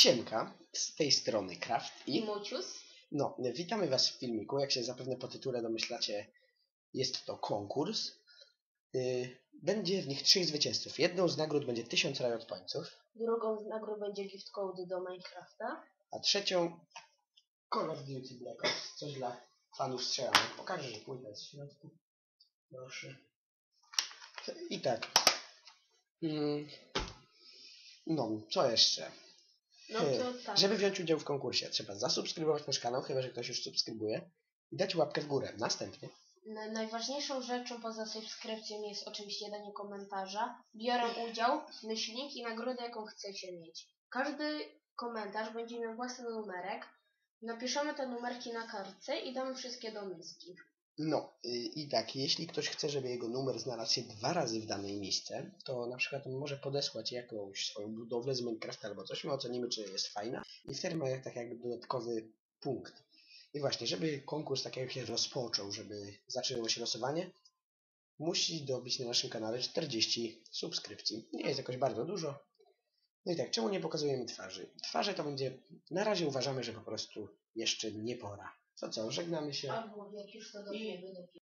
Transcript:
Siemka, z tej strony Kraft I Mucius. no, witamy Was w filmiku. Jak się zapewne po tytule domyślacie, jest to konkurs. Yy, Będzie w nich trzech zwycięzców. Jedną z nagród będzie 1000 Riot Pointsów, Drugą z nagród będzie gift code do Minecrafta. a trzecią Call of Duty Black Ops. Coś dla fanów strzelanek. Pokażę, że płyta jest w środku. Proszę. I tak. Mm, No, co jeszcze? No Hmm. to tak. Żeby wziąć udział w konkursie, trzeba zasubskrybować nasz kanał, chyba że ktoś już subskrybuje, i dać łapkę w górę. Następnie Na- Najważniejszą rzeczą poza subskrypcją jest oczywiście danie komentarza. Biorę udział, myślnik i nagrodę, jaką chcecie mieć. Każdy komentarz będzie miał własny numerek. Napiszemy te numerki na kartce i damy wszystkie do miski. No i tak, jeśli ktoś chce, żeby jego numer znalazł się dwa razy w danej miejsce, to na przykład może podesłać jakąś swoją budowlę z Minecrafta albo coś, my ocenimy, czy jest fajna i wtedy ma tak jakby dodatkowy punkt. I właśnie, żeby konkurs tak jak się rozpoczął, żeby zaczęło się losowanie, musi dobić na naszym kanale 40 subskrypcji. Nie jest jakoś bardzo dużo. No i tak, czemu nie pokazujemy twarzy? Twarze to będzie, na razie uważamy, że po prostu jeszcze nie pora. Co co, żegnamy się. To